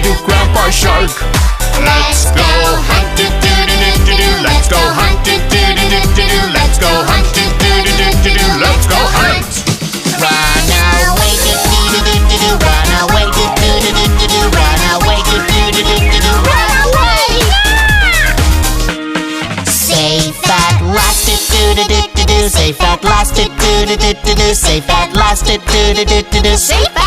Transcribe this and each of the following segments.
Do do Grandpa shark. Let's go hunt do do do do do do Let's go hunt do do do do do do Let's go hunt do do do do do do Let's go hunt. Run away do do do do do run away do do do do do run away do do do do do do run away Safe at last do do do do do safe at last do do do do do safe at last do do do do do safe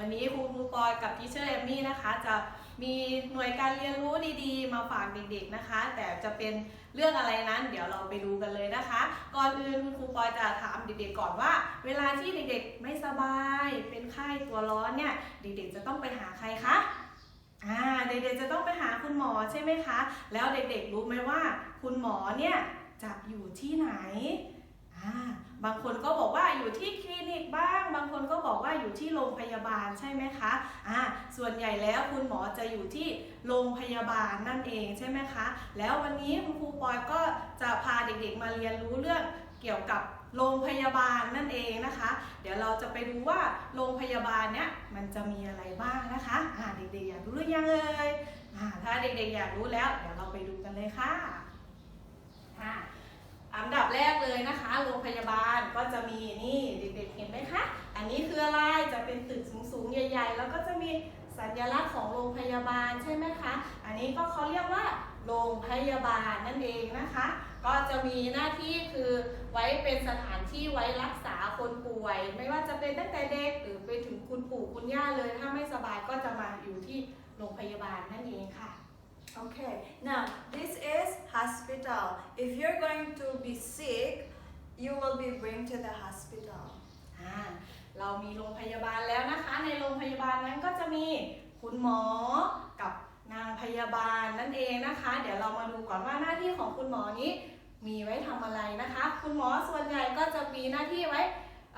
วันนี้ครูครูปอยกับทีเชอร์เอมมี่นะคะ จะมีหน่วยการเรียนรู้ดีๆ มาฝากเด็กๆนะคะ แต่จะเป็นเรื่องอะไรนั้น เดี๋ยวเราไปดูกันเลยนะคะ ก่อนอื่นคุณครูปอยจะถามเด็กๆก่อนว่า เวลาที่เด็กๆไม่สบาย เป็นไข้ตัวร้อนเนี่ยเด็กๆจะต้องไปหาใครคะอ่าเด็กๆจะต้องไปหาคุณหมอใช่ไหมคะ แล้วเด็กๆรู้ไหมว่า คุณหมอเนี่ยจะอยู่ที่ไหนอ่า บางคนก็บอกว่าอยู่ที่คลินิกบ้าง บางคนก็บอกว่าอยู่ที่โรงพยาบาลใช่ไหมคะอ่าส่วนใหญ่แล้วคุณหมอจะอยู่ที่โรงพยาบาลนั่นเองใช่ไหมคะ แล้ววันนี้คุณครูปอยก็จะพาเด็กๆมาเรียนรู้เรื่องเกี่ยวกับโรงพยาบาลนั่นเองนะคะ เดี๋ยวเราจะไปดูว่าโรงพยาบาลเนี้ยมันจะมีอะไรบ้างนะคะอ่าเด็กๆอยากรู้หรือยังเอ่ยอ่าถ้าเด็กๆอยากรู้แล้ว เดี๋ยวเราไปดูกันเลยค่ะอ่า เลยนะคะโรงพยาบาลก็จะมีนี่เด็กๆเห็นไหมคะ อันนี้คืออะไรจะเป็นตึกสูงๆ ใหญ่ ๆ แล้วก็จะมีสัญลักษณ์ของโรงพยาบาลใช่ไหมคะ อันนี้ก็เขาเรียกว่าโรงพยาบาลนั่นเองนะคะ ก็จะมีหน้าที่คือไว้เป็นสถานที่ไว้รักษาคนป่วย ไม่ว่าจะเป็นตั้งแต่เด็กหรือไปถึงคุณปู่คุณย่าเลย ถ้าไม่สบายก็จะมาอยู่ที่โรงพยาบาลนั่นเองค่ะ Okay, now this is hospital. If you're going to be sick, you will be bring to the hospital. อ่าเรามีโรงพยาบาลแล้วนะคะ ในโรงพยาบาลนั้นก็จะมีคุณหมอกับนางพยาบาลนั่นเองนะคะ เดี๋ยวเรามาดูก่อนว่าหน้าที่ของคุณหมอนี้มีไว้ทำอะไรนะคะ คุณหมอส่วนใหญ่ก็จะมีหน้าที่ไว้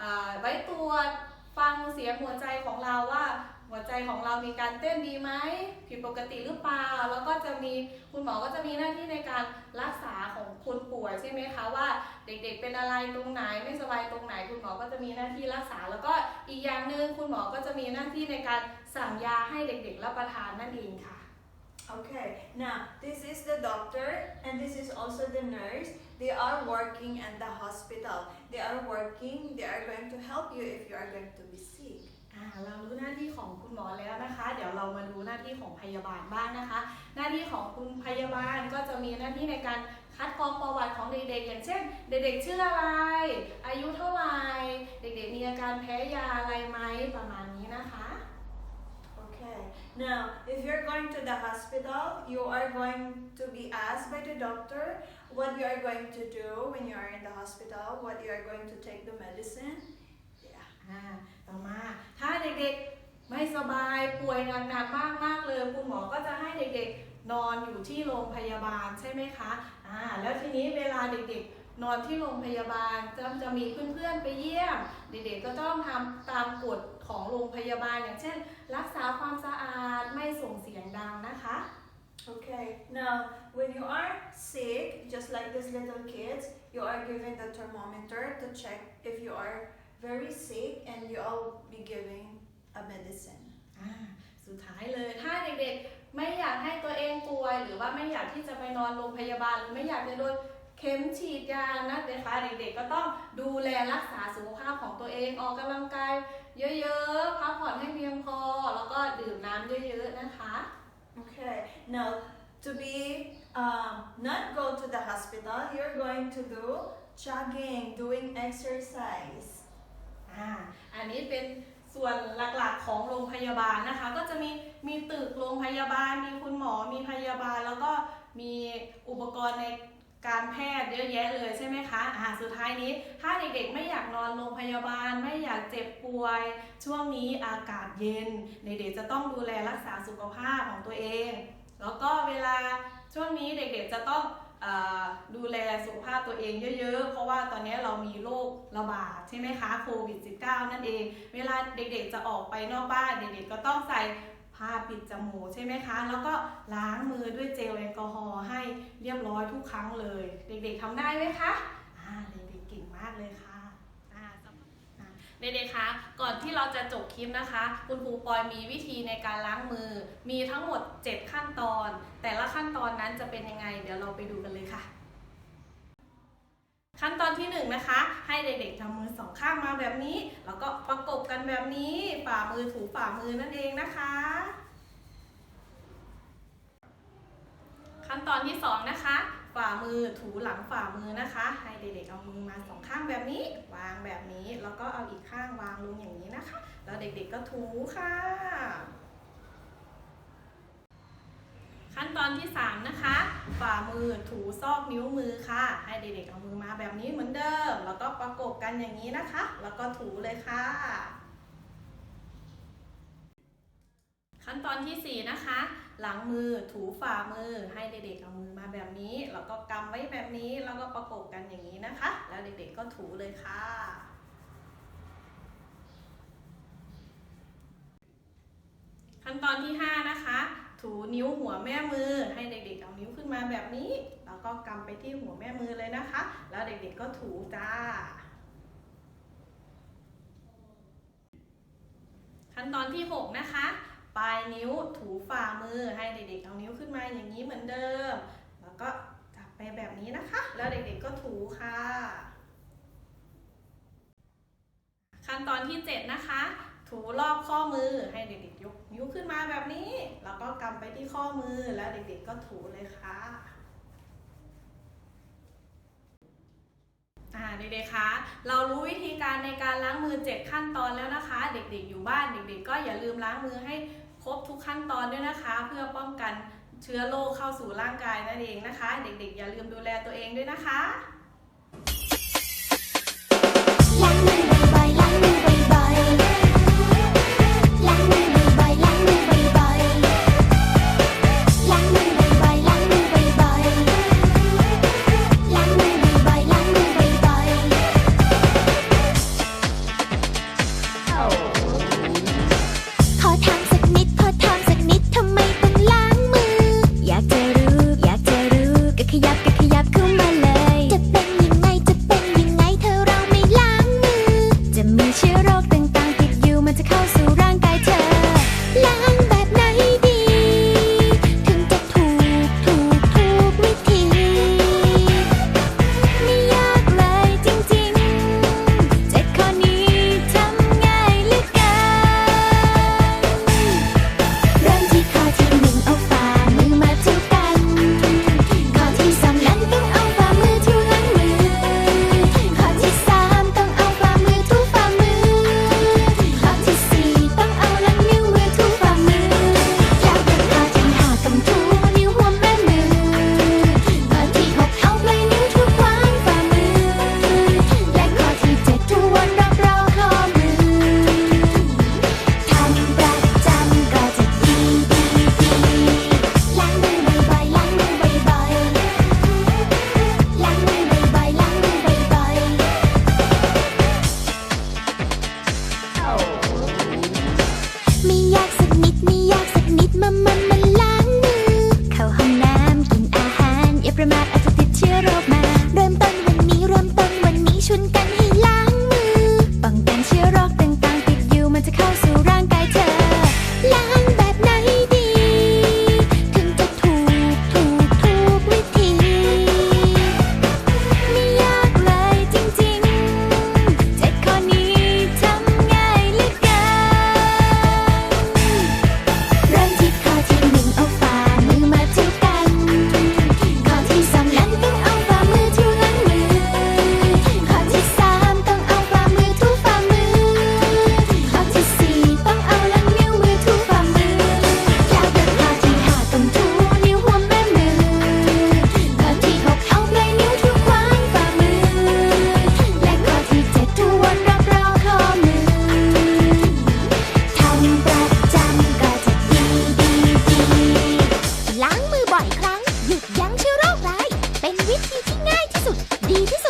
อ่าไว้ตรวจฟังเสียงหัวใจของเราว่า หัวใจของเรามีการเต้นดีไหมผิดปกติหรือเปล่า แล้วก็จะมีคุณหมอก็จะมีหน้าที่ในการรักษาของคนป่วยใช่ไหมคะว่าเด็กๆเป็นอะไรตรงไหนไม่สบายตรงไหน คุณหมอก็จะมีหน้าที่รักษา แล้วก็อีกอย่างหนึ่งคุณหมอก็จะมีหน้าที่ในการสั่งยาให้เด็กๆ รับประทานนั่นเองค่ะ Okay, now this is the doctor and this is also the nurse. They are working at the hospital. They are working, they are going to help you if you are going to be sick. เรารู้หน้าที่ของคุณหมอแล้วนะคะ เดี๋ยวเรามาดูหน้าที่ของพยาบาลบ้างนะคะ หน้าที่ของคุณพยาบาลก็จะมีหน้าที่ในการคัดกรองประวัติของเด็กๆ อย่างเช่น เด็กๆ ชื่ออะไร อายุเท่าไหร่ เด็กๆ มีอาการแพ้ยาอะไรไหมประมาณนี้นะคะ Okay, now if you're going to the hospital, you are going to be asked by the doctor what you are going to do when you are in the hospital, what you are going to take the medicine. ต่อมาถ้าเด็กๆไม่สบายป่วยหนักๆมากมากๆเลยคุณหมอก็จะให้เด็กๆนอนอยู่ที่โรงพยาบาลใช่ไหมคะอ่าแล้วทีนี้เวลาเด็กๆนอนที่โรงพยาบาลจะจะมีเพื่อนๆไปเยี่ยม เด็กๆก็ต้องทำตามกฎของโรงพยาบาลอย่างเช่น รักษาความสะอาดไม่ส่งเสียงดังนะคะ Okay, now when you are sick, just like these little kids, you are given the thermometer to check if you are very sick and you will be giving a medicine. อ่าสุดท้ายเลยถ้าเด็กๆไม่อยากให้ตัวเองป่วย หรือว่าไม่อยากที่จะไปนอนโรงพยาบาลหรือไม่อยากจะโดนเข็มฉีดยานะนะคะเด็กๆก็ต้องดูแลรักษาสุขภาพของตัวเองออกกำลังกายเยอะๆพักผ่อนให้เพียงพอ แล้วก็ดื่มน้ำเยอะๆนะคะ Okay, now to be um, not go to the hospital, you're going to do jogging, doing exercise. อ่าอันนี้เป็นส่วนหลักๆของโรงพยาบาลนะคะ ก็จะมีมีตึกโรงพยาบาล มีคุณหมอ มีพยาบาล แล้วก็มีอุปกรณ์ในการแพทย์เยอะแยะเลยใช่ไหมคะอ่าสุดท้ายนี้ถ้าเด็กๆไม่อยากนอนโรงพยาบาล ไม่อยากเจ็บป่วย ช่วงนี้อากาศเย็น เด็กๆจะต้องดูแลรักษาสุขภาพของตัวเอง แล้วก็เวลาช่วงนี้เด็กๆจะต้อง ดูแลสุขภาพตัวเองเยอะๆ เพราะว่าตอนนี้เรามีโรคระบาดใช่ไหมคะโควิด -19 นั่นเอง เวลาเด็กๆจะออกไปนอกบ้านเด็กๆก็ต้องใส่ผ้าปิดจมูกใช่ไหมคะ แล้วก็ล้างมือด้วยเจลแอลกอฮอล์ให้เรียบร้อยทุกครั้งเลย เด็กๆทำได้ไหมคะ อ่า เด็กๆเก่งมากเลยค่ะอ่าสำหรับอ่า เด็กๆคะ ก่อนที่เราจะจบคลิปนะคะ คุณครูปอยมีวิธีในการล้างมือ มีทั้งหมด 7 ขั้นตอน แต่ละขั้นตอนนั้นจะเป็นยังไง เดี๋ยวเราไปดูกันเลยค่ะ ขั้นตอนที่1นงนะคะ ให้เด็กๆทำมือสองข้างมาแบบนี้ แล้วก็ประกบกันแบบนี้ ฝ่ามือถูฝ่ามือนั่นเองนะคะ ขั้นตอนที่สองนะคะ ฝ่ามือถูหลังฝ่ามือนะคะ ให้เด็กๆเอามือมาสองข้างแบบนี้ วางแบบนี้ แล้วก็เอาอีกข้างวางลงอย่างนี้นะคะ แล้วเด็กๆก็ถูค่ะ ขั้นตอนที่ 3 นะคะ ฝ่ามือถูซอกนิ้วมือค่ะ ให้เด็กๆเอามือมาแบบนี้เหมือนเดิม แล้วก็ประกบกันอย่างนี้นะคะ แล้วก็ถูเลยค่ะขั้นตอนที่ 4 นะคะ หลังมือถูฝ่ามือให้เด็กๆเอามือมาแบบนี้ แล้วก็กำไว้แบบนี้แล้วก็ประกบกันอย่างนี้นะคะ แล้วเด็กๆก็ถูเลยค่ะขั้นตอนที่ 5 นะคะ ถูนิ้วหัวแม่มือ ให้เด็กๆเอานิ้วขึ้นมาแบบนี้ แล้วก็กำไปที่หัวแม่มือเลยนะคะ แล้วเด็กๆก็ถูจ้า ขั้นตอนที่ 6 นะคะ ปลายนิ้วถูฝ่ามือให้เด็กๆเอานิ้วขึ้นมาอย่างนี้เหมือนเดิม แล้วก็จับไปแบบนี้นะคะ แล้วเด็กๆก็ถูค่ะ ขั้นตอนที่ 7 นะคะ ถูรอบข้อมือให้เด็กๆยกนิ้วขึ้นมาแบบนี้ แล้วก็กำไปที่ข้อมือแล้วเด็กๆก็ถูเลยค่ะ อ่า เด็กๆคะเรารู้วิธีการในการล้างมือ 7 ขั้นตอนแล้วนะคะ เด็กๆอยู่บ้านเด็กๆ ก็อย่าลืมล้างมือให้ครบทุกขั้นตอนด้วยนะคะ เพื่อป้องกันเชื้อโรคเข้าสู่ร่างกายนั่นเองนะคะ เด็กๆ อย่าลืมดูแลตัวเองด้วยนะคะ ที่สุด ดีที่สุด